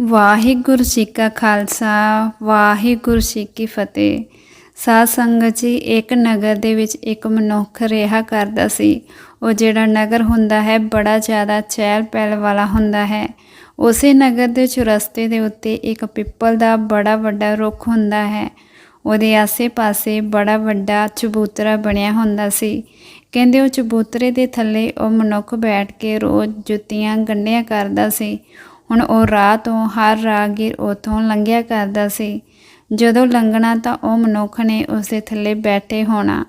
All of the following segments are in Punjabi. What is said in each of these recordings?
ਵਾਹਿਗੁਰੂ ਜੀ ਕਾ ਖਾਲਸਾ, ਵਾਹਿਗੁਰੂ ਜੀ ਕੀ ਫਤਿਹ। ਸਾਧ ਸੰਗਤ ਜੀ, ਇੱਕ ਨਗਰ ਦੇ ਵਿੱਚ ਇੱਕ ਮਨੁੱਖ ਰਿਹਾ ਕਰਦਾ ਸੀ। ਉਹ ਜਿਹੜਾ ਨਗਰ ਹੁੰਦਾ ਹੈ, ਬੜਾ ਜ਼ਿਆਦਾ ਚਹਿਲ ਪਹਿਲ ਵਾਲਾ ਹੁੰਦਾ ਹੈ। ਉਸੇ ਨਗਰ ਦੇ ਚੁਰਸਤੇ ਦੇ ਉੱਤੇ ਇੱਕ ਪਿੱਪਲ ਦਾ ਬੜਾ ਵੱਡਾ ਰੁੱਖ ਹੁੰਦਾ ਹੈ। ਉਹਦੇ ਆਸੇ-ਪਾਸੇ ਬੜਾ ਵੱਡਾ ਚਬੂਤਰਾ ਬਣਿਆ ਹੁੰਦਾ ਸੀ। ਕਹਿੰਦੇ ਉਹ ਚਬੂਤਰੇ ਦੇ ਥੱਲੇ ਉਹ ਮਨੁੱਖ ਬੈਠ ਕੇ ਰੋਜ਼ ਜੁੱਤੀਆਂ ਗੰਢਿਆ ਕਰਦਾ ਸੀ। ਹੁਣ ਉਹ ਰਾਹ ਤੋਂ ਹਰ ਰਾਹਗੀਰ ਉਥੋਂ ਲੰਘਿਆ ਕਰਦਾ ਸੀ। ਜਦੋਂ ਲੰਘਣਾ ਤਾਂ ਉਹ ਮਨੁੱਖ ਨੇ ਉਸਦੇ ਥੱਲੇ ਬੈਠੇ ਹੋਣਾ।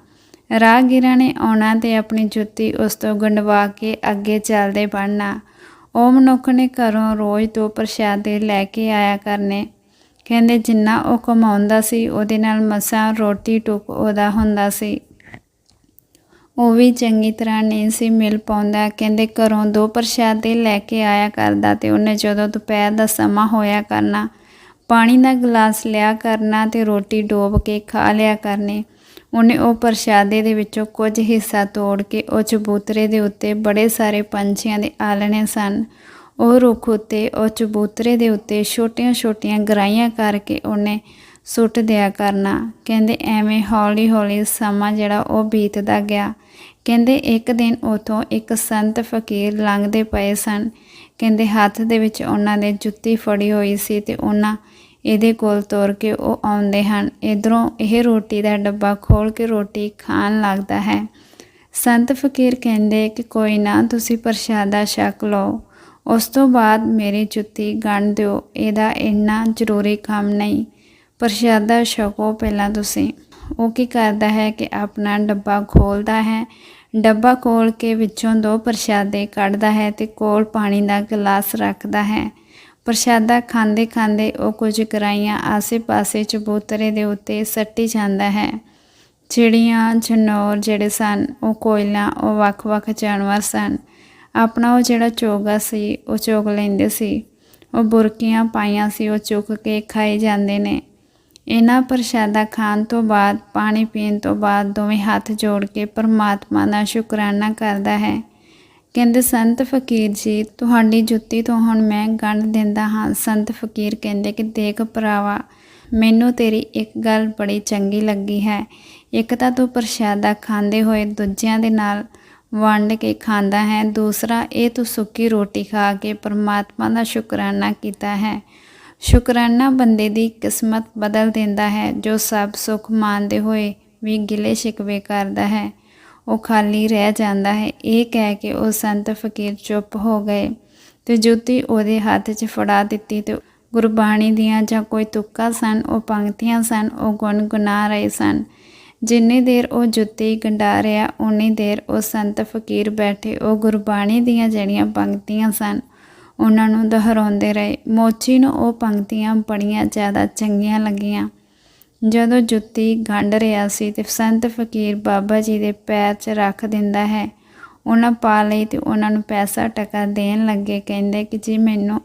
ਰਾਹਗੀਰਾਂ ਨੇ ਆਉਣਾ ਤੇ ਆਪਣੀ ਜੁੱਤੀ ਉਸ ਤੋਂ ਗੰਡਵਾ ਕੇ ਅੱਗੇ ਚੱਲਦੇ ਬਣਨਾ ਉਹ ਮਨੁੱਖ ਨੇ ਘਰੋਂ ਰੋਜ਼ ਦੋ ਪ੍ਰਸ਼ਾਦੇ ਲੈ ਕੇ ਆਇਆ ਕਰਨੇ। ਕਹਿੰਦੇ ਜਿੰਨਾ ਉਹ ਕਮਾਉਂਦਾ ਸੀ ਉਹਦੇ ਨਾਲ ਮਸਾਂ ਰੋਟੀ ਟੁੱਕ ਉਹਦਾ ਹੁੰਦਾ ਸੀ। ਉਹ ਵੀ ਚੰਗੀ ਤਰ੍ਹਾਂ ਨਹੀਂ ਸੀ ਮਿਲ ਪਾਉਂਦਾ। ਕਹਿੰਦੇ ਘਰੋਂ ਦੋ ਪ੍ਰਸ਼ਾਦੇ ਲੈ ਕੇ ਆਇਆ ਕਰਦਾ ਤੇ ਉਹਨੇ ਜਦੋਂ ਦੁਪਹਿਰ ਦਾ ਸਮਾਂ ਹੋਇਆ ਕਰਨਾ, ਪਾਣੀ ਦਾ ਗਲਾਸ ਲਿਆ ਕਰਨਾ ਤੇ ਰੋਟੀ ਡੋਬ ਕੇ ਖਾ ਲਿਆ ਕਰਨੇ, ਉਹਨੇ ਉਹ ਪ੍ਰਸ਼ਾਦੇ ਦੇ ਵਿੱਚੋਂ ਕੁਝ ਹਿੱਸਾ ਤੋੜ ਕੇ ਉਹ ਚਬੂਤਰੇ ਦੇ ਉੱਤੇ ਬੜੇ ਸਾਰੇ ਪੰਛੀਆਂ ਦੇ ਆਲਣੇ ਸਨ। ਉਹ ਰੁੱਖ ਉੱਤੇ, ਉਹ ਚਬੂਤਰੇ ਦੇ ਉੱਤੇ ਛੋਟੀਆਂ-ਛੋਟੀਆਂ ਗਰਾਈਆਂ ਕਰਕੇ ਉਹਨੇ ਸੁੱਟ ਦਿਆ ਕਰਨਾ। ਕਹਿੰਦੇ, ਐਵੇਂ ਹੌਲੀ-ਹੌਲੀ ਸਮਾਂ ਜਿਹੜਾ ਉਹ ਬੀਤਦਾ ਗਿਆ। ਕਹਿੰਦੇ, ਇੱਕ ਦਿਨ ਉਥੋਂ ਇੱਕ ਸੰਤ ਫਕੀਰ ਲੰਘਦੇ ਪਏ ਸਨ। ਕਹਿੰਦੇ, ਹੱਥ ਦੇ ਵਿੱਚ ਉਹਨਾਂ ਦੇ ਜੁੱਤੀ ਫੜੀ ਹੋਈ ਸੀ ਤੇ ਉਹਨਾਂ ਇਹਦੇ ਕੋਲ ਤੁਰ ਕੇ ਉਹ ਆਉਂਦੇ ਹਨ। ਇਧਰੋਂ ਇਹ ਰੋਟੀ ਦਾ ਡੱਬਾ ਖੋਲ ਕੇ ਰੋਟੀ ਖਾਣ ਲੱਗਦਾ ਹੈ। ਸੰਤ ਫਕੀਰ ਕਹਿੰਦੇ ਕਿ, ਕੋਈ ਨਾ, ਤੁਸੀਂ ਪ੍ਰਸ਼ਾਦਾ ਛਕ ਲਓ। ਉਸ ਤੋਂ ਬਾਅਦ ਮੇਰੀ ਜੁੱਤੀ ਗੰਢ ਦਿਓ। ਇਹਦਾ ਇੰਨਾ ਜ਼ਰੂਰੀ ਕੰਮ ਨਹੀਂ। ਪ੍ਰਸ਼ਾਦਾ ਛਕੋ ਪਹਿਲਾਂ ਤੁਸੀਂ ਉਹ ਕੀ ਕਰਦਾ ਹੈ ਕਿ ਆਪਣਾ ਡੱਬਾ ਖੋਲਦਾ ਹੈ। ਡੱਬਾ ਖੋਲ ਕੇ ਵਿੱਚੋਂ ਦੋ ਪ੍ਰਸ਼ਾਦੇ ਕੱਢਦਾ ਹੈ ਤੇ ਕੋਲ ਪਾਣੀ ਦਾ ਗਲਾਸ ਰੱਖਦਾ ਹੈ। ਪ੍ਰਸ਼ਾਦਾ ਖਾਂਦੇ ਖਾਂਦੇ ਉਹ ਕੁਝ ਕਰਾਈਆਂ ਆਸੇ-ਪਾਸੇ ਚਬੂਤਰੇ ਦੇ ਉੱਤੇ ਸੱਟੀ ਜਾਂਦਾ ਹੈ। ਚਿੜੀਆਂ ਜਨੌਰ ਜਿਹੜੇ ਸਨ, ਉਹ ਕੋਇਲਾਂ, ਉਹ ਵੱਖ-ਵੱਖ ਜਾਨਵਰ ਸਨ। ਆਪਣਾ ਉਹ ਜਿਹੜਾ ਚੋਗਾ ਸੀ, ਉਹ ਚੋਗ ਲੈਂਦੇ ਸੀ। ਉਹ ਬੁਰਕੀਆਂ ਪਾਈਆਂ ਸੀ, ਉਹ ਚੁੱਕ ਕੇ ਖਾਏ ਜਾਂਦੇ ਨੇ। ਇਹਨਾਂ ਪ੍ਰਸ਼ਾਦਾ ਖਾਣ ਤੋਂ ਬਾਅਦ, ਪਾਣੀ ਪੀਣ ਤੋਂ ਬਾਅਦ ਦੋਵੇਂ ਹੱਥ ਜੋੜ ਕੇ ਪਰਮਾਤਮਾ ਦਾ ਸ਼ੁਕਰਾਨਾ ਕਰਦਾ ਹੈ। ਕਹਿੰਦੇ, ਸੰਤ ਫਕੀਰ ਜੀ, ਤੁਹਾਡੀ ਜੁੱਤੀ ਤੋਂ ਹੁਣ ਮੈਂ ਗੰਢ ਦਿੰਦਾ ਹਾਂ। ਸੰਤ ਫਕੀਰ ਕਹਿੰਦੇ ਕਿ, ਦੇਖ ਭਰਾਵਾ, ਮੈਨੂੰ ਤੇਰੀ ਇੱਕ ਗੱਲ ਬੜੀ ਚੰਗੀ ਲੱਗੀ ਹੈ। ਇੱਕ ਤਾਂ ਤੂੰ ਪ੍ਰਸ਼ਾਦਾ ਖਾਂਦੇ ਹੋਏ ਦੂਜਿਆਂ ਦੇ ਨਾਲ ਵੰਡ ਕੇ ਖਾਂਦਾ ਹੈ, ਦੂਸਰਾ ਇਹ ਤੂੰ ਸੁੱਕੀ ਰੋਟੀ ਖਾ ਕੇ ਪਰਮਾਤਮਾ ਦਾ ਸ਼ੁਕਰਾਨਾ ਕੀਤਾ ਹੈ। ਸ਼ੁਕਰਾਨਾ ਬੰਦੇ ਦੀ ਕਿਸਮਤ ਬਦਲ ਦਿੰਦਾ ਹੈ, ਜੋ ਸਭ ਸੁੱਖ ਮੰਨਦੇ ਹੋਏ ਵੀ ਗਿਲੇ ਸ਼ਿਕਵੇ ਕਰਦਾ ਹੈ। ਉਹ ਖਾਲੀ ਰਹਿ ਜਾਂਦਾ ਹੈ। ਇਹ ਕਹਿ ਕੇ ਉਹ ਸੰਤ ਫਕੀਰ ਚੁੱਪ ਹੋ ਗਏ ਤੇ ਜੁੱਤੀ ਉਹਦੇ ਹੱਥ 'ਚ ਫੜਾ ਦਿੱਤੀ ਤੇ ਗੁਰਬਾਣੀ ਦੀਆਂ ਜਾਂ ਕੋਈ ਤੁੱਕਾ ਸਨ, ਉਹ ਪੰਕਤੀਆਂ ਸਨ, ਉਹ ਗੁੰਗੁਣਾ ਰਹੇ ਸਨ। ਜਿੰਨੀ ਦੇਰ ਉਹ ਜੁੱਤੀ ਗੰਡਾ ਰਿਹਾ ਉਨੀ ਦੇਰ ਉਹ ਸੰਤ ਫਕੀਰ ਬੈਠੇ, ਉਹ ਗੁਰਬਾਣੀ ਦੀਆਂ ਜਿਹੜੀਆਂ ਪੰਕਤੀਆਂ ਸਨ ਉਹਨਾਂ ਨੂੰ ਦੁਹਰਾਉਂਦੇ ਰਹੇ। ਮੋਚੀ ਨੂੰ ਉਹ ਪੰਕਤੀਆਂ ਬੜੀਆਂ ਜ਼ਿਆਦਾ ਚੰਗੀਆਂ ਲੱਗੀਆਂ। ਜਦੋਂ ਜੁੱਤੀ ਗੰਢ ਰਿਹਾ ਸੀ ਤੇ ਸੰਤ ਫਕੀਰ ਬਾਬਾ ਜੀ ਦੇ ਪੈਰ 'ਚ ਰੱਖ ਦਿੰਦਾ ਹੈ, ਉਹਨਾਂ ਪਾ ਲਈ ਤੇ ਉਹਨਾਂ ਨੂੰ ਪੈਸਾ ਟਕਾ ਦੇਣ ਲੱਗੇ। ਕਹਿੰਦੇ ਕਿ ਜੀ ਮੈਨੂੰ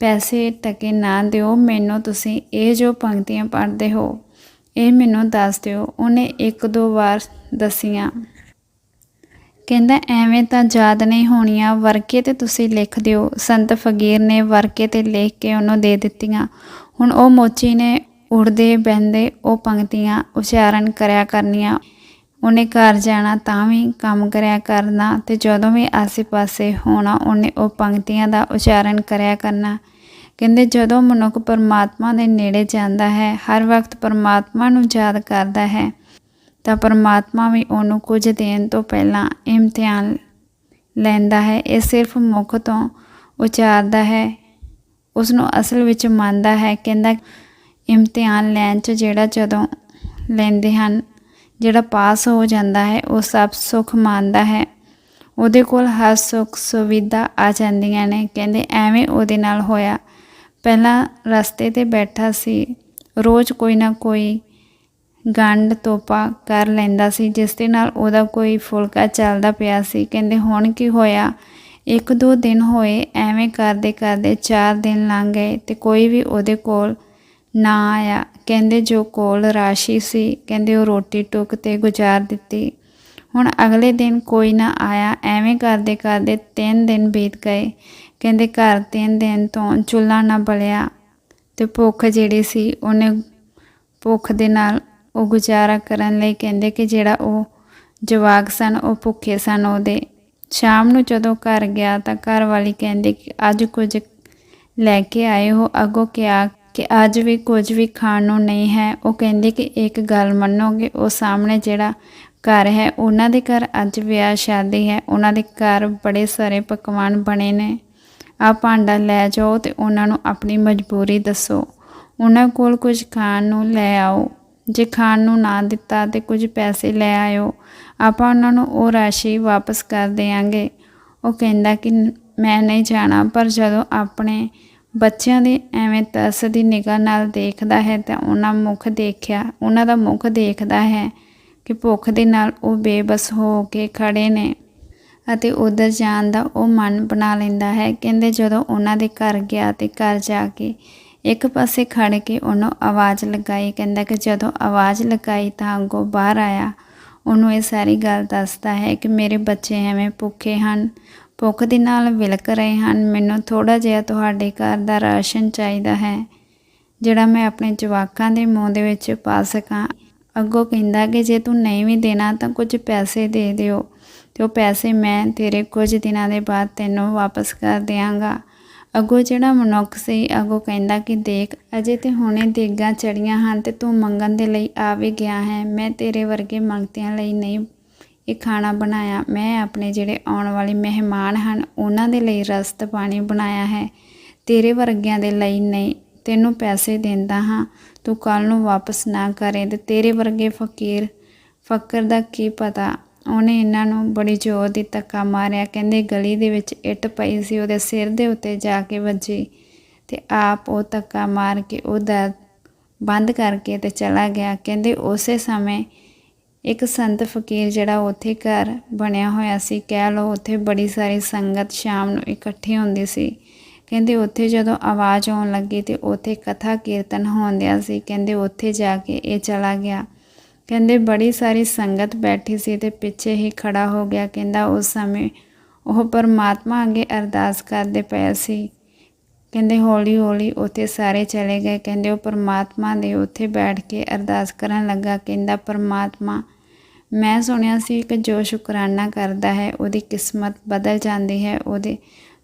ਪੈਸੇ ਟਕੇ ਨਾ ਦਿਓ, ਮੈਨੂੰ ਤੁਸੀਂ ਇਹ ਜੋ ਪੰਕਤੀਆਂ ਪੜ੍ਹਦੇ ਹੋ, ਇਹ ਮੈਨੂੰ ਦੱਸ ਦਿਓ। ਉਹਨੇ ਇੱਕ ਦੋ ਵਾਰ ਦਸੀਆਂ। ਕਹਿੰਦਾ, ਐਵੇਂ ਤਾਂ ਯਾਦ ਨਹੀਂ ਹੋਣੀਆਂ, ਵਰਕੇ ਤੇ ਤੁਸੀਂ ਲਿਖ ਦਿਓ। ਸੰਤ ਫਕੀਰ ਨੇ ਵਰਕੇ ਤੇ ਲਿਖ ਕੇ ਉਹਨੂੰ ਦੇ ਦਿੱਤੀਆਂ। ਹੁਣ ਉਹ ਮੋਚੀ ਨੇ ਉੜਦੇ ਬਹਿੰਦੇ ਉਹ ਪੰਕਤੀਆਂ ਉਚਾਰਨ ਕਰਿਆ ਕਰਨੀਆਂ। ਉਹਨੇ ਘਰ ਜਾਣਾ ਤਾਂ ਵੀ ਕੰਮ ਕਰਿਆ ਕਰਨਾ ਤੇ ਜਦੋਂ ਵੀ ਆਸੇ-ਪਾਸੇ ਹੋਣਾ, ਉਹਨੇ ਉਹ ਪੰਕਤੀਆਂ ਦਾ ਉਚਾਰਨ ਕਰਿਆ ਕਰਨਾ। ਕਹਿੰਦੇ, ਜਦੋਂ ਮਨੁੱਖ ਪਰਮਾਤਮਾ ਦੇ ਨੇੜੇ ਜਾਂਦਾ ਹੈ, ਹਰ ਵਕਤ ਪਰਮਾਤਮਾ ਨੂੰ ਯਾਦ ਕਰਦਾ ਹੈ। ਤਾਂ ਪਰਮਾਤਮਾ ਵੀ ਉਹਨੂੰ ਕੁਝ ਦੇਣ ਤੋਂ ਪਹਿਲਾਂ ਇਮਤਿਹਾਨ ਲੈਂਦਾ ਹੈ। ਇਹ ਸਿਰਫ ਮੁਖ ਤੋਂ ਉਚਾਰਦਾ ਹੈ। ਉਸ ਨੂੰ ਅਸਲ ਵਿੱਚ ਮੰਨਦਾ ਹੈ, ਕਹਿੰਦਾ ਇਮਤਿਹਾਨ ਲੈਣ 'ਚ ਜਿਹੜਾ ਜਦੋਂ ਲੈਂਦੇ ਹਨ, ਜਿਹੜਾ ਪਾਸ ਹੋ ਜਾਂਦਾ ਹੈ, ਉਹ ਸਭ ਸੁੱਖ ਮੰਨਦਾ ਹੈ। ਉਹਦੇ ਕੋਲ ਹਰ ਸੁੱਖ ਸੁਵਿਧਾ ਆ ਜਾਂਦੀਆਂ ਨੇ। ਕਹਿੰਦੇ ਐਵੇਂ ਉਹਦੇ ਨਾਲ ਹੋਇਆ। ਪਹਿਲਾਂ ਰਸਤੇ ਤੇ ਬੈਠਾ ਸੀ। ਰੋਜ਼ ਕੋਈ ਨਾ ਕੋਈ ਗੰਢ ਤੋਪਾ ਕਰ ਲੈਂਦਾ ਸੀ, ਜਿਸ ਦੇ ਨਾਲ ਉਹਦਾ ਕੋਈ ਫੁਲਕਾ ਚੱਲਦਾ ਪਿਆ ਸੀ। ਕਹਿੰਦੇ, ਹੁਣ ਕੀ ਹੋਇਆ? ਇੱਕ ਦੋ ਦਿਨ ਹੋਏ, ਐਵੇਂ ਕਰਦੇ ਕਰਦੇ 4 ਦਿਨ ਲੰਘ ਗਏ ਤੇ ਕੋਈ ਵੀ ਉਹਦੇ ਕੋਲ ਨਾ ਆਇਆ। ਕਹਿੰਦੇ, ਜੋ ਕੋਲ ਰਾਸ਼ੀ ਸੀ, ਕਹਿੰਦੇ, ਉਹ ਰੋਟੀ ਟੁੱਕ ਤੇ ਗੁਜ਼ਾਰ ਦਿੱਤੀ। ਹੁਣ ਅਗਲੇ ਦਿਨ ਕੋਈ ਨਾ ਆਇਆ, ਐਵੇਂ ਕਰਦੇ ਕਰਦੇ 3 ਦਿਨ ਬੀਤ ਗਏ। ਕਹਿੰਦੇ, ਘਰ ਤਿੰਨ ਦਿਨ ਤੋਂ ਚੁੱਲ੍ਹਾ ਨਾ ਬਲਿਆ ਤੇ ਭੁੱਖ ਜਿਹੜੀ ਸੀ, ਉਹਨੇ ਭੁੱਖ ਦੇ ਨਾਲ ਉਹ ਗੁਜ਼ਾਰਾ ਕਰਨ ਲਈ ਕਹਿੰਦੇ ਕਿ ਜਿਹੜਾ ਉਹ ਜਵਾਕ ਸਨ, ਉਹ ਭੁੱਖੇ ਸਨ। ਉਹਦੇ ਸ਼ਾਮ ਨੂੰ ਜਦੋਂ ਘਰ ਗਿਆ ਤਾਂ ਘਰ ਵਾਲੀ ਕਹਿੰਦੇ ਕਿ ਅੱਜ ਕੁਝ ਲੈ ਕੇ ਆਏ ਹੋ। ਅੱਗੋਂ ਕਿਹਾ ਕਿ ਅੱਜ ਵੀ ਕੁਝ ਵੀ ਖਾਣ ਨੂੰ ਨਹੀਂ ਹੈ। ਉਹ ਕਹਿੰਦੇ ਕਿ ਇੱਕ ਗੱਲ ਮੰਨੋਗੇ, ਉਹ ਸਾਹਮਣੇ ਜਿਹੜਾ ਘਰ ਹੈ, ਉਹਨਾਂ ਦੇ ਘਰ ਅੱਜ ਵਿਆਹ ਸ਼ਾਦੀ ਹੈ। ਉਹਨਾਂ ਦੇ ਘਰ ਬੜੇ ਸਾਰੇ ਪਕਵਾਨ ਬਣੇ ਨੇ। ਆ ਭਾਂਡਾ ਲੈ ਜਾਓ ਤੇ ਉਹਨਾਂ ਨੂੰ ਆਪਣੀ ਮਜਬੂਰੀ ਦੱਸੋ। ਉਹਨਾਂ ਕੋਲ ਕੁਝ ਖਾਣ ਨੂੰ ਲੈ ਆਓ। ਜੇ ਖਾਣ ਨੂੰ ਨਾ ਦਿੱਤਾ ਤੇ ਕੁਝ ਪੈਸੇ ਲੈ ਆਇਓ, ਆਪਾਂ ਉਹਨਾਂ ਨੂੰ ਉਹ ਰਾਸ਼ੀ ਵਾਪਸ ਕਰ ਦੇਵਾਂਗੇ ਉਹ ਕਹਿੰਦਾ ਕਿ ਮੈਂ ਨਹੀਂ ਜਾਣਾ, ਪਰ ਜਦੋਂ ਆਪਣੇ ਬੱਚਿਆਂ ਦੀ ਐਵੇਂ ਤਰਸ ਦੀ ਨਿਗਾਹ ਨਾਲ ਦੇਖਦਾ ਹੈ ਤਾਂ ਉਹਨਾਂ ਮੁਖ ਦੇਖਿਆ, ਉਹਨਾਂ ਦਾ ਮੁਖ ਦੇਖਦਾ ਹੈ ਕਿ ਭੁੱਖ ਦੇ ਨਾਲ ਉਹ ਬੇਬਸ ਹੋ ਕੇ ਖੜੇ ਨੇ ਅਤੇ ਉਧਰ ਜਾਣ ਦਾ ਉਹ ਮਨ ਬਣਾ ਲੈਂਦਾ ਹੈ। ਕਹਿੰਦੇ ਜਦੋਂ ਉਹਨਾਂ ਦੇ ਘਰ ਗਿਆ ਤੇ ਘਰ ਜਾ ਕੇ ਇੱਕ ਪਾਸੇ ਖੜ ਕੇ ਉਹਨੂੰ ਆਵਾਜ਼ ਲਗਾਈ, ਕਹਿੰਦਾ ਕਿ ਜਦੋਂ ਆਵਾਜ਼ ਲਗਾਈ ਤਾਂ ਅੱਗੋਂ ਬਾਹਰ ਆਇਆ। ਉਹਨੂੰ ਇਹ ਸਾਰੀ ਗੱਲ ਦੱਸਦਾ ਹੈ ਕਿ ਮੇਰੇ ਬੱਚੇ ਐਵੇਂ ਭੁੱਖੇ ਹਨ, ਭੁੱਖ ਦੇ ਨਾਲ ਵਿਲਕ ਰਹੇ ਹਨ। ਮੈਨੂੰ ਥੋੜਾ ਜਿਹਾ ਤੁਹਾਡੇ ਘਰ ਦਾ ਰਾਸ਼ਨ ਚਾਹੀਦਾ ਹੈ, ਜਿਹੜਾ ਮੈਂ ਆਪਣੇ ਜਵਾਕਾਂ ਦੇ ਮੂੰਹ ਦੇ ਵਿੱਚ ਪਾ ਸਕਾਂ। ਅੱਗੋਂ ਕਹਿੰਦਾ ਕਿ ਜੇ ਤੂੰ ਨਹੀਂ ਵੀ ਦੇਣਾ ਤਾਂ ਕੁਝ ਪੈਸੇ ਦੇ ਦਿਓ ਤੇ ਉਹ ਪੈਸੇ ਮੈਂ ਤੇਰੇ ਕੁਝ ਦਿਨਾਂ ਦੇ ਬਾਅਦ ਤੈਨੂੰ ਵਾਪਸ ਕਰ ਦਿਆਂਗਾ। ਅੱਗੋਂ ਜਿਹੜਾ ਮਨੁੱਖ ਸੀ, ਅੱਗੋਂ ਕਹਿੰਦਾ ਕਿ ਦੇਖ, ਅਜੇ ਤੇ ਹੁਣੇ ਦੇਗਾਂ ਚੜੀਆਂ ਹਨ ਤੇ ਤੂੰ ਮੰਗਣ ਦੇ ਲਈ ਆ ਵੀ ਗਿਆ ਹੈ। ਮੈਂ ਤੇਰੇ ਵਰਗੇ ਮੰਗਤਿਆਂ ਲਈ ਨਹੀਂ ਇਹ ਖਾਣਾ ਬਣਾਇਆ। ਮੈਂ ਆਪਣੇ ਜਿਹੜੇ ਆਉਣ ਵਾਲੇ ਮਹਿਮਾਨ ਹਨ, ਉਹਨਾਂ ਦੇ ਲਈ ਰਸਤ ਪਾਣੀ ਬਣਾਇਆ ਹੈ। ਤੇਰੇ ਵਰਗਿਆਂ ਦੇ ਲਈ ਨਹੀਂ, ਤੈਨੂੰ ਪੈਸੇ ਦਿੰਦਾ ਹਾਂ। ਤੂੰ ਕੱਲ ਨੂੰ ਵਾਪਸ ਨਾ ਕਰੇ ਤੇ ਤੇਰੇ ਵਰਗੇ ਫਕੀਰ, ਫਕਰ ਦਾ ਕੀ ਪਤਾ? ਉਹਨੇ ਇਹਨਾਂ ਨੂੰ ਬੜੀ ਜ਼ੋਰ ਦੀ ਧੱਕਾ ਮਾਰਿਆ। ਕਹਿੰਦੇ ਗਲੀ ਦੇ ਵਿੱਚ ਇੱਟ ਪਈ ਸੀ, ਉਹਦੇ ਸਿਰ ਦੇ ਉੱਤੇ ਜਾ ਕੇ ਵੱਜੀ ਤੇ ਆਪ ਉਹ ਧੱਕਾ ਮਾਰ ਕੇ ਉਹ ਦਰਦ ਬੰਦ ਕਰਕੇ ਤੇ ਚਲਾ ਗਿਆ। ਕਹਿੰਦੇ ਉਸੇ ਸਮੇਂ ਇੱਕ ਸੰਤ ਫਕੀਰ ਜਿਹੜਾ ਉੱਥੇ ਘਰ ਬਣਿਆ ਹੋਇਆ ਸੀ, ਕਹਿ ਲਓ ਉੱਥੇ ਬੜੀ ਸਾਰੀ ਸੰਗਤ ਸ਼ਾਮ ਨੂੰ ਇਕੱਠੀ ਹੁੰਦੀ ਸੀ। ਕਹਿੰਦੇ ਉੱਥੇ ਜਦੋਂ ਆਵਾਜ਼ ਆਉਣ ਲੱਗੀ ਤੇ ਉੱਥੇ ਕਥਾ ਕੀਰਤਨ ਹੋਣ ਹੋਉਂਦਿਆ ਸੀ, ਕਹਿੰਦੇ ਉੱਥੇ ਜਾ ਕੇ ਇਹ ਚਲਾ ਗਿਆ। ਕਹਿੰਦੇ ਬੜੀ ਸਾਰੀ ਸੰਗਤ ਬੈਠੀ ਸੀ ਤੇ ਪਿੱਛੇ ਹੀ ਖੜਾ ਹੋ ਗਿਆ। ਕਹਿੰਦਾ ਉਸ ਸਮੇਂ ਉਹ ਪਰਮਾਤਮਾ ਅੱਗੇ ਅਰਦਾਸ ਕਰਦੇ ਪਏ ਸੀ। ਕਹਿੰਦੇ ਹੌਲੀ ਹੌਲੀ ਉੱਥੇ ਸਾਰੇ ਚਲੇ ਗਏ। ਕਹਿੰਦੇ ਉਹ ਪਰਮਾਤਮਾ ਦੇ ਉੱਥੇ ਬੈਠ ਕੇ ਅਰਦਾਸ ਕਰਨ ਲੱਗਾ। ਕਹਿੰਦਾ, ਪਰਮਾਤਮਾ, ਮੈਂ ਸੁਣਿਆ ਸੀ ਕਿ ਜੋ ਸ਼ੁਕਰਾਨਾ ਕਰਦਾ ਹੈ, ਉਹਦੀ ਕਿਸਮਤ ਬਦਲ ਜਾਂਦੀ ਹੈ, ਉਹਦੇ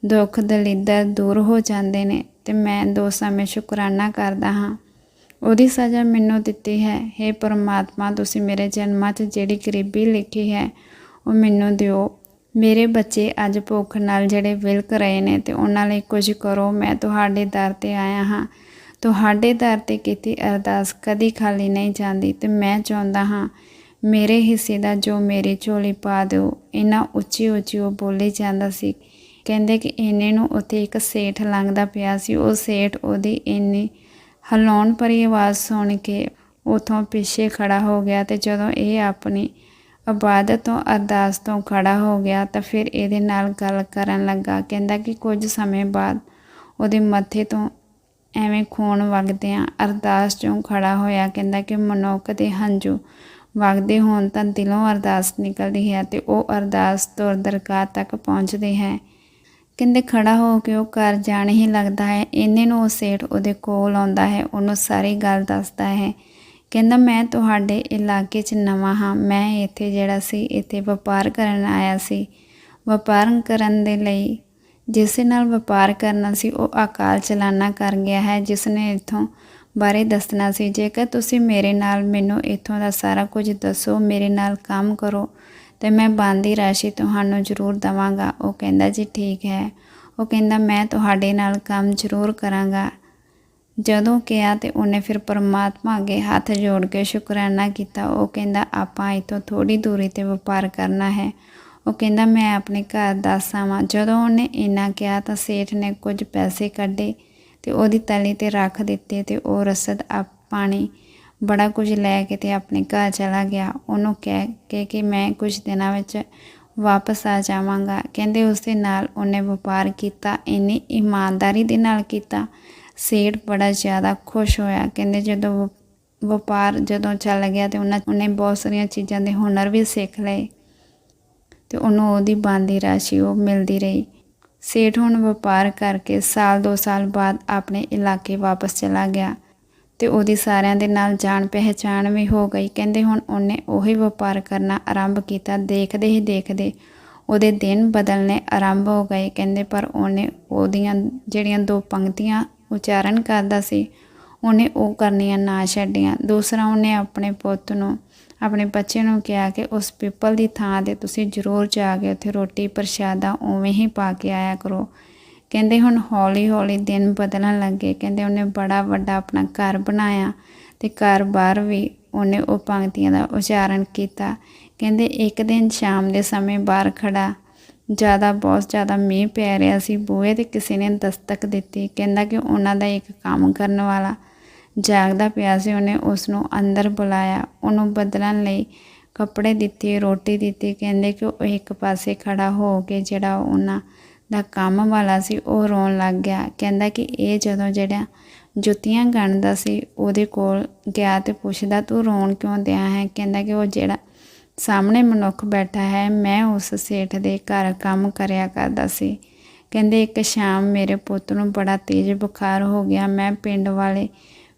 ਦੁੱਖ ਦਲਿੱਦਰ ਦੂਰ ਹੋ ਜਾਂਦੇ ਨੇ ਤੇ ਮੈਂ ਦੋ ਸਮੇਂ ਸ਼ੁਕਰਾਨਾ ਕਰਦਾ ਹਾਂ। ਉਹਦੀ ਸਜ਼ਾ ਮੈਨੂੰ ਦਿੱਤੀ ਹੈ। हे ਪਰਮਾਤਮਾ, ਤੁਸੀਂ ਮੇਰੇ ਜਨਮਾਂ 'ਚ ਜਿਹੜੀ ਗਰੀਬੀ ਲਿਖੀ ਹੈ, ਉਹ ਮੈਨੂੰ ਦਿਓ। ਮੇਰੇ ਬੱਚੇ ਅੱਜ ਭੁੱਖ ਨਾਲ ਜਿਹੜੇ ਵਿਲਕ ਰਹੇ ਨੇ, ਤੇ ਉਹਨਾਂ ਲਈ ਕੁਝ ਕਰੋ। ਮੈਂ ਤੁਹਾਡੇ ਦਰ ਤੇ ਆਇਆ ਹਾਂ। ਤੁਹਾਡੇ ਦਰ ਤੇ ਕੀਤੀ ਅਰਦਾਸ ਕਦੀ ਖਾਲੀ ਨਹੀਂ ਜਾਂਦੀ, ਤੇ ਮੈਂ ਚਾਹੁੰਦਾ ਹਾਂ, ਮੇਰੇ ਹਿੱਸੇ ਦਾ ਜੋ ਮੇਰੀ ਝੋਲੀ ਪਾ ਦਿਓ। ਇਹਨਾਂ ਉੱਚੀ ਉੱਚੀ ਉਹ ਬੋਲੀ ਜਾਂਦਾ ਸੀ। ਕਹਿੰਦੇ ਕਿ ਇਹਨੇ ਨੂੰ ਉੱਥੇ ਇੱਕ ਸੇਠ ਲੰਘਦਾ ਪਿਆ ਸੀ। ਉਹ ਸੇਠ ਉਹਦੀ ਇੰਨੀ ਹਲਾਉਣ ਭਰੀ ਆਵਾਜ਼ ਸੁਣ ਕੇ ਉਥੋਂ ਪਿੱਛੇ ਖੜਾ ਹੋ ਗਿਆ ਤੇ ਜਦੋਂ ਇਹ ਆਪਣੀ ਇਬਾਦਤ ਤੋਂ ਅਰਦਾਸ ਤੋਂ ਖੜਾ ਹੋ ਗਿਆ ਤਾਂ ਫਿਰ ਇਹਦੇ ਨਾਲ ਗੱਲ ਕਰਨ ਲੱਗਾ, ਕਹਿੰਦਾ ਕਿ ਕੁਝ ਸਮੇਂ ਬਾਅਦ ਉਹਦੇ ਮੱਥੇ ਤੋਂ ਐਵੇਂ ਖੂਨ ਵਗਦਿਆਂ ਅਰਦਾਸ ਚੋਂ ਖੜਾ ਹੋਇਆ, ਕਹਿੰਦਾ ਕਿ ਮਨੁੱਖ ਦੇ ਹੰਝੂ ਵਗਦੇ ਹੋਣ ਤਾਂ ਦਿਲੋਂ ਅਰਦਾਸ ਨਿਕਲਦੀ ਹੈ ਤੇ ਉਹ ਅਰਦਾਸ ਤੁਰ ਦਰਗਾਹ ਤੱਕ ਪਹੁੰਚਦੀ ਹੈ। ਕਹਿੰਦੇ ਖੜਾ ਹੋ ਕੇ ਉਹ ਘਰ ਜਾਣ ਹੀ ਲੱਗਦਾ ਹੈ। ਇੰਨੇ ਨੂੰ ਉਹ ਸੇਠ ਉਹਦੇ ਕੋਲ ਆਉਂਦਾ ਹੈ। ਉਹਨੂੰ ਸਾਰੀ ਗੱਲ ਦੱਸਦਾ ਹੈ। ਕਹਿੰਦਾ, ਮੈਂ ਤੁਹਾਡੇ ਇਲਾਕੇ 'ਚ ਨਵਾਂ ਹਾਂ। ਮੈਂ ਇੱਥੇ ਜਿਹੜਾ ਸੀ, ਇੱਥੇ ਵਪਾਰ ਕਰਨ ਆਇਆ ਸੀ। ਵਪਾਰ ਕਰਨ ਦੇ ਲਈ ਜਿਸ ਨਾਲ ਵਪਾਰ ਕਰਨਾ ਸੀ, ਉਹ ਅਕਾਲ ਚਲਾਨਾ ਕਰ ਗਿਆ ਹੈ। ਜਿਸ ਨੇ ਇਥੋਂ ਬਾਰੇ ਦੱਸਣਾ ਸੀ, ਜੇਕਰ ਤੁਸੀਂ ਮੇਰੇ ਨਾਲ ਮੈਨੂੰ ਇਥੋਂ ਦਾ ਸਾਰਾ ਕੁਝ ਦੱਸੋ, ਮੇਰੇ ਨਾਲ ਕੰਮ ਕਰੋ ਤੇ ਮੈਂ ਬੰਦੀ ਰਾਸ਼ੀ ਤੁਹਾਨੂੰ ਜ਼ਰੂਰ ਦਵਾਂਗਾ। ਉਹ ਕਹਿੰਦਾ, ਜੀ ਠੀਕ ਹੈ। ਉਹ ਕਹਿੰਦਾ, ਮੈਂ ਤੁਹਾਡੇ ਨਾਲ ਕੰਮ ਜ਼ਰੂਰ ਕਰਾਂਗਾ। ਜਦੋਂ ਕਿਹਾ ਤੇ ਉਹਨੇ ਫਿਰ ਪਰਮਾਤਮਾ ਅੱਗੇ ਹੱਥ ਜੋੜ ਕੇ ਸ਼ੁਕਰਾਨਾ ਕੀਤਾ। ਉਹ ਕਹਿੰਦਾ, ਆਪਾਂ ਇਥੋਂ ਥੋੜੀ ਦੂਰੀ ਤੇ ਵਪਾਰ ਕਰਨਾ ਹੈ। ਉਹ ਕਹਿੰਦਾ, ਮੈਂ ਆਪਣੇ ਘਰ ਦੱਸ ਆਵਾਂ ਜਦੋਂ ਉਹਨੇ ਇੰਨਾ ਕਿਹਾ ਤਾਂ ਸੇਠ ਨੇ ਕੁਝ ਪੈਸੇ ਕੱਢੇ ਤੇ ਉਹਦੀ ਤਲੀ ਤੇ ਰੱਖ ਦਿੱਤੇ ਤੇ ਉਹ ਰਸਦ ਆ ਪਾਣੀ ਬੜਾ ਕੁਝ ਲੈ ਕੇ ਤੇ ਆਪਣੇ ਘਰ ਚਲਾ ਗਿਆ। ਉਹਨੂੰ ਕਹਿ ਕੇ ਕਿ ਮੈਂ ਕੁਝ ਦਿਨਾਂ ਵਿੱਚ ਵਾਪਸ ਆ ਜਾਵਾਂਗਾ। ਕਹਿੰਦੇ ਉਸ ਦੇ ਨਾਲ ਉਹਨੇ ਵਪਾਰ ਕੀਤਾ, ਇੰਨੀ ਇਮਾਨਦਾਰੀ ਦੇ ਨਾਲ ਕੀਤਾ। ਸੇਠ ਬੜਾ ਜ਼ਿਆਦਾ ਖੁਸ਼ ਹੋਇਆ। ਕਹਿੰਦੇ ਜਦੋਂ ਵ- ਵਪਾਰ ਜਦੋਂ ਚੱਲ ਗਿਆ ਤੇ ਉਹਨਾਂ, ਉਹਨੇ ਬਹੁਤ ਸਾਰੀਆਂ ਚੀਜ਼ਾਂ ਦੇ ਹੁਨਰ ਵੀ ਸਿੱਖ ਲਏ। ਤੇ ਉਹਨੂੰ ਉਹਦੀ ਬਣਦੀ ਰਾਸ਼ੀ ਉਹ ਮਿਲਦੀ ਰਹੀ। ਸੇਠ ਹੁਣ ਵਪਾਰ ਕਰਕੇ ਸਾਲ ਦੋ ਸਾਲ ਬਾਅਦ ਆਪਣੇ ਇਲਾਕੇ ਵਾਪਸ ਚਲਾ ਗਿਆ। ਤੇ ਉਹਦੀ ਸਾਰਿਆਂ ਦੇ ਨਾਲ ਜਾਣ ਪਹਿਚਾਣ ਵੀ ਹੋ ਗਈ। ਕਹਿੰਦੇ ਹੁਣ ਉਹਨੇ ਉਹੀ ਵਪਾਰ ਕਰਨਾ ਆਰੰਭ ਕੀਤਾ। ਦੇਖਦੇ ਹੀ ਦੇਖਦੇ ਉਹਦੇ ਦਿਨ ਬਦਲਨੇ ਆਰੰਭ ਹੋ ਗਏ। ਕਹਿੰਦੇ ਪਰ ਉਹਨੇ ਉਹਦੀਆਂ ਜਿਹੜੀਆਂ ਦੋ ਪੰਕਤੀਆਂ ਉਚਾਰਨ ਕਰਦਾ ਸੀ, ਉਹਨੇ ਉਹ ਕਰਨੀਆਂ ਨਾ ਛੱਡੀਆਂ। ਦੂਸਰਾ ਉਹਨੇ ਆਪਣੇ ਪੁੱਤ ਨੂੰ, ਆਪਣੇ ਬੱਚੇ ਨੂੰ ਕਿਹਾ ਕਿ ਉਸ ਪਿੱਪਲ ਦੀ ਥਾਂ ਤੇ ਤੁਸੀਂ ਜ਼ਰੂਰ ਜਾ ਕੇ ਉੱਥੇ ਰੋਟੀ ਪ੍ਰਸ਼ਾਦਾ ਉਵੇਂ ਹੀ ਪਾ ਕੇ ਆਇਆ ਕਰੋ। ਕਹਿੰਦੇ ਹੁਣ ਹੌਲੀ ਹੌਲੀ ਦਿਨ ਬਦਲਣ ਲੱਗੇ। ਕਹਿੰਦੇ ਉਹਨੇ ਬੜਾ ਵੱਡਾ ਆਪਣਾ ਘਰ ਬਣਾਇਆ ਤੇ ਘਰ ਬਾਹਰ ਵੀ ਉਹਨੇ ਉਹ ਪੰਕਤੀਆਂ ਦਾ ਉਚਾਰਨ ਕੀਤਾ। ਕਹਿੰਦੇ ਇੱਕ ਦਿਨ ਸ਼ਾਮ ਦੇ ਸਮੇਂ ਬਾਹਰ ਖੜਾ ਜ਼ਿਆਦਾ ਬਹੁਤ ਜ਼ਿਆਦਾ ਮੀਂਹ ਪੈ ਰਿਹਾ ਸੀ, ਬੂਹੇ ਤੇ ਕਿਸੇ ਨੇ ਦਸਤਕ ਦਿੱਤੀ। ਕਹਿੰਦਾ ਕਿ ਉਹਨਾਂ ਦਾ ਇੱਕ ਕੰਮ ਕਰਨ ਵਾਲਾ ਜਾਗਦਾ ਪਿਆ ਸੀ, ਉਹਨੇ ਉਸ ਨੂੰ ਅੰਦਰ ਬੁਲਾਇਆ। ਉਹਨੂੰ ਬਦਲਣ ਲਈ ਕੱਪੜੇ ਦਿੱਤੇ, ਰੋਟੀ ਦਿੱਤੀ। ਕਹਿੰਦੇ ਕਿ ਉਹ ਇੱਕ ਪਾਸੇ ਖੜਾ ਹੋ ਕੇ ਜਿਹੜਾ ਉਹਨਾਂ ਦਾ ਕੰਮ ਵਾਲਾ ਸੀ, ਉਹ ਰੋਣ ਲੱਗ ਗਿਆ। ਕਹਿੰਦਾ ਕਿ ਇਹ ਜਦੋਂ ਜਿਹੜਾ ਜੁੱਤੀਆਂ ਗਣਦਾ ਸੀ, ਉਹਦੇ ਕੋਲ ਗਿਆ ਤੇ ਪੁੱਛਦਾ, ਤੂੰ ਰੋਣ ਕਿਉਂ ਦਿਆ ਹੈ? ਕਹਿੰਦਾ ਕਿ ਉਹ ਜਿਹੜਾ ਸਾਹਮਣੇ ਮਨੁੱਖ ਬੈਠਾ ਹੈ, ਮੈਂ ਉਸ ਸੇਠ ਦੇ ਘਰ ਕੰਮ ਕਰਿਆ ਕਰਦਾ ਸੀ। ਕਹਿੰਦੇ, ਇੱਕ ਸ਼ਾਮ ਮੇਰੇ ਪੁੱਤ ਨੂੰ ਬੜਾ ਤੇਜ਼ ਬੁਖਾਰ ਹੋ ਗਿਆ। ਮੈਂ ਪਿੰਡ ਵਾਲੇ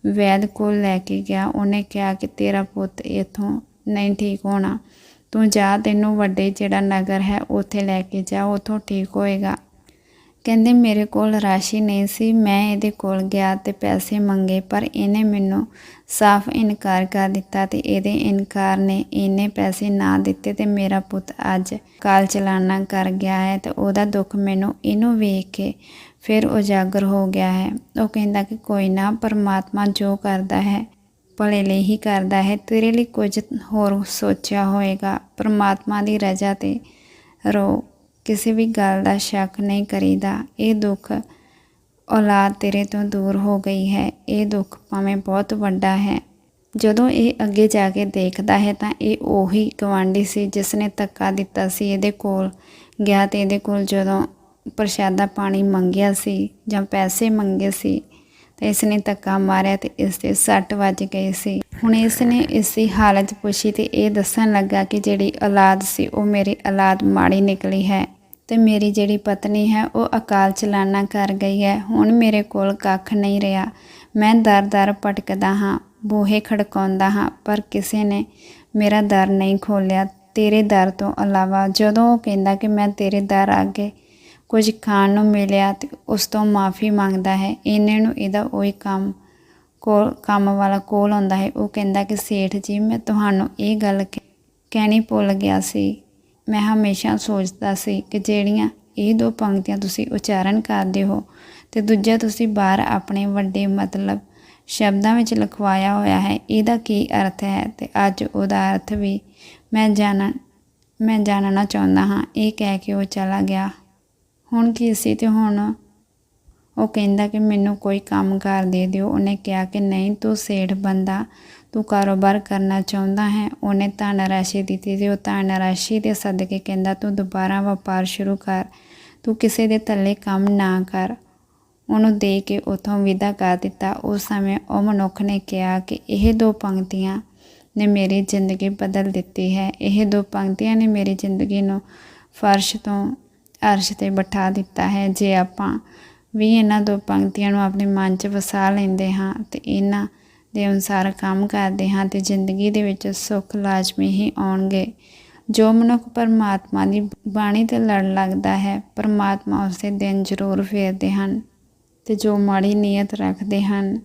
ਵੈਦ ਕੋਲ ਲੈ ਕੇ ਗਿਆ। ਉਹਨੇ ਕਿਹਾ ਕਿ ਤੇਰਾ ਪੁੱਤ ਇਥੋਂ ਨਹੀਂ ਠੀਕ ਹੋਣਾ। ਤੂੰ ਜਾ, ਤੈਨੂੰ ਵੱਡੇ ਜਿਹੜਾ ਨਗਰ ਹੈ, ਉੱਥੇ ਲੈ ਕੇ ਜਾ, ਉੱਥੋਂ ਠੀਕ ਹੋਏਗਾ। ਕਹਿੰਦੇ, ਮੇਰੇ ਕੋਲ ਰਾਸ਼ੀ ਨਹੀਂ ਸੀ, ਮੈਂ ਇਹਦੇ ਕੋਲ ਗਿਆ ਤੇ ਪੈਸੇ ਮੰਗੇ, ਪਰ ਇਹਨੇ ਮੈਨੂੰ ਸਾਫ਼ ਇਨਕਾਰ ਕਰ ਦਿੱਤਾ ਤੇ ਇਹਦੇ ਇਨਕਾਰ ਨੇ ਇਹਨੇ ਪੈਸੇ ਨਾ ਦਿੱਤੇ ਤੇ ਮੇਰਾ ਪੁੱਤ ਅੱਜ ਕਾਲ ਚਲਾਨਾ ਕਰ ਗਿਆ ਹੈ ਤੇ ਉਹਦਾ ਦੁੱਖ ਮੈਨੂੰ ਇਹਨੂੰ ਵੇਖ ਕੇ ਫਿਰ ਉਜਾਗਰ ਹੋ ਗਿਆ ਹੈ। ਉਹ ਕਹਿੰਦਾ ਕਿ ਕੋਈ ਨਾ, ਪਰਮਾਤਮਾ ਜੋ ਕਰਦਾ ਹੈ ਭਲੇ ਲਈ ਹੀ ਕਰਦਾ ਹੈ। ਤੇਰੇ ਲਈ ਕੁਝ ਹੋਰ ਸੋਚਿਆ ਹੋਏਗਾ। ਪਰਮਾਤਮਾ ਦੀ ਰਜ਼ਾ ਤੇ ਰੋ। ਕਿਸੇ ਵੀ ਗੱਲ ਦਾ ਸ਼ੱਕ ਨਹੀਂ ਕਰੀਦਾ। ਇਹ ਦੁੱਖ ਔਲਾਦ ਤੇਰੇ ਤੋਂ ਦੂਰ ਹੋ ਗਈ ਹੈ। ਇਹ ਦੁੱਖ ਭਾਵੇਂ ਬਹੁਤ ਵੱਡਾ ਹੈ। ਜਦੋਂ ਇਹ ਅੱਗੇ ਜਾ ਕੇ ਦੇਖਦਾ ਹੈ ਤਾਂ ਇਹ ਉਹੀ ਗਵਾਂਢੀ ਸੀ ਜਿਸ ਨੇ ਧੱਕਾ ਦਿੱਤਾ ਸੀ। ਇਹਦੇ ਕੋਲ ਗਿਆ ਤੇ ਇਹਦੇ ਕੋਲ ਜਦੋਂ ਪ੍ਰਸ਼ਾਦਾ ਪਾਣੀ ਮੰਗਿਆ ਸੀ ਜਾਂ ਪੈਸੇ ਮੰਗੇ ਸੀ ਤੇ ਇਸ ਨੇ ਧੱਕਾ ਮਾਰਿਆ ਤੇ ਇਸ ਦੇ ਸੱਟ ਵੱਜ ਗਈ ਸੀ। ਹੁਣ ਇਸ ਨੇ ਇਸ ਦੀ ਹਾਲਤ ਪੁੱਛੀ ਤੇ ਇਹ ਦੱਸਣ ਲੱਗਾ ਕਿ ਜਿਹੜੀ ਔਲਾਦ ਸੀ, ਉਹ ਮੇਰੀ ਔਲਾਦ ਮਾੜੀ ਨਿਕਲੀ ਹੈ ਤੇ ਮੇਰੀ ਜਿਹੜੀ ਪਤਨੀ ਹੈ, ਉਹ ਅਕਾਲ ਚਲਾਨਾ ਕਰ ਗਈ ਹੈ। ਹੁਣ ਮੇਰੇ ਕੋਲ ਕੱਖ ਨਹੀਂ ਰਿਹਾ। ਮੈਂ ਦਰ-ਦਰ ਭਟਕਦਾ ਹਾਂ, ਬੂਹੇ ਖੜਕਾਉਂਦਾ ਹਾਂ, ਪਰ ਕਿਸੇ ਨੇ ਮੇਰਾ ਦਰ ਨਹੀਂ ਖੋਲਿਆ ਤੇਰੇ ਦਰ ਤੋਂ ਇਲਾਵਾ ਜਦੋਂ ਉਹ ਕਹਿੰਦਾ ਕਿ ਮੈਂ ਤੇਰੇ ਦਰ ਅੱਗੇ ਕੁਝ ਖਾਣ ਨੂੰ ਮਿਲਿਆ ਤੇ ਉਸ ਤੋਂ ਮਾਫੀ ਮੰਗਦਾ ਹੈ। ਇਹਨੇ ਨੂੰ ਇਹਦਾ ਉਹੀ ਕੰਮ ਕੋਲ, ਕੰਮ ਵਾਲਾ ਕੋਲ ਆਉਂਦਾ ਹੈ। ਉਹ ਕਹਿੰਦਾ ਕਿ, ਸੇਠ ਜੀ, ਮੈਂ ਤੁਹਾਨੂੰ ਇਹ ਗੱਲ ਕਹਿ- ਕਹਿਣੀ ਭੁੱਲ ਗਿਆ ਸੀ। ਮੈਂ ਹਮੇਸ਼ਾ ਸੋਚਦਾ ਸੀ ਕਿ ਜਿਹੜੀਆਂ ਇਹ ਦੋ ਪੰਕਤੀਆਂ ਤੁਸੀਂ ਉਚਾਰਨ ਕਰਦੇ ਹੋ ਤੇ ਦੂਜਾ ਤੁਸੀਂ ਬਾਹਰ ਆਪਣੇ ਵੱਡੇ ਮਤਲਬ ਸ਼ਬਦਾਂ ਵਿੱਚ ਲਿਖਵਾਇਆ ਹੋਇਆ ਹੈ। ਇਹਦਾ ਕੀ ਅਰਥ ਹੈ? ਤੇ ਅੱਜ ਉਹਦਾ ਅਰਥ ਵੀ ਮੈਂ ਜਾਣਨ, ਮੈਂ ਜਾਣਨਾ ਚਾਹੁੰਦਾ ਹਾਂ। ਇਹ ਕਹਿ ਕੇ ਉਹ ਚਲਾ ਗਿਆ। ਹੁਣ ਕੀ ਸੀ ਤੇ ਹੁਣ ਉਹ ਕਹਿੰਦਾ ਕਿ ਮੈਨੂੰ ਕੋਈ ਕੰਮ ਕਰ ਦੇ ਦਿਓ। ਉਹਨੇ ਕਿਹਾ ਕਿ ਨਹੀਂ, ਤੂੰ ਸੇਠ ਬੰਦਾ, ਤੂੰ ਕਾਰੋਬਾਰ ਕਰਨਾ ਚਾਹੁੰਦਾ ਹੈ। ਉਹਨੇ ਧਨ ਰਾਸ਼ੀ ਦਿੱਤੀ ਤੇ ਉਹ ਧਨ ਰਾਸ਼ੀ ਦੇ ਸਦਕੇ ਕਹਿੰਦਾ, ਤੂੰ ਦੁਬਾਰਾ ਵਪਾਰ ਸ਼ੁਰੂ ਕਰ। ਤੂੰ ਕਿਸੇ ਦੇ ਥੱਲੇ ਕੰਮ ਨਾ ਕਰ। ਉਹਨੂੰ ਦੇ ਕੇ ਉਥੋਂ ਵਿਦਾ ਕਰ ਦਿੱਤਾ। ਉਸ ਸਮੇਂ ਉਹ ਮਨੁੱਖ ਨੇ ਕਿਹਾ ਕਿ ਇਹ ਦੋ ਪੰਕਤੀਆਂ ਨੇ ਮੇਰੀ ਜ਼ਿੰਦਗੀ ਬਦਲ ਦਿੱਤੀ ਹੈ। ਇਹ ਦੋ ਪੰਕਤੀਆਂ ਨੇ ਮੇਰੀ ਜ਼ਿੰਦਗੀ ਨੂੰ ਫਰਸ਼ ਤੋਂ ਅਰਸ਼ ਤੇ ਬਿਠਾ ਦਿੱਤਾ ਹੈ। ਜੇ ਆਪਾਂ ਵੀ ਇਹਨਾਂ ਦੋ ਪੰਕਤੀਆਂ ਨੂੰ ਆਪਣੇ ਮਨ 'ਚ ਵਸਾ ਲੈਂਦੇ ਹਾਂ ਤੇ ਇਹਨਾਂ ਦੇ ਅਨੁਸਾਰ ਕੰਮ ਕਰਦੇ ਹਾਂ ਤੇ ਜ਼ਿੰਦਗੀ ਦੇ ਵਿੱਚ ਸੁੱਖ ਲਾਜ਼ਮੀ ਹੀ ਆਉਣਗੇ। ਜੋ ਮਨੁੱਖ ਪਰਮਾਤਮਾ ਦੀ ਬਾਣੀ ਤੇ ਲੜ ਲੱਗਦਾ ਹੈ, ਪਰਮਾਤਮਾ ਉਸੇ ਦਿਨ ਜ਼ਰੂਰ ਫੇਰਦੇ ਹਨ ਤੇ ਜੋ ਮਾੜੀ ਨੀਅਤ ਰੱਖਦੇ ਹਨ,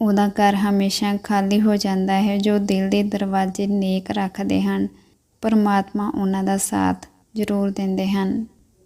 ਉਹਦਾ ਘਰ ਹਮੇਸ਼ਾ ਖਾਲੀ ਹੋ ਜਾਂਦਾ ਹੈ। ਜੋ ਦਿਲ ਦੇ ਦਰਵਾਜ਼ੇ ਨੇਕ ਰੱਖਦੇ ਹਨ, ਪਰਮਾਤਮਾ ਉਹਨਾਂ ਦਾ ਸਾਥ ਜ਼ਰੂਰ ਦਿੰਦੇ ਹਨ।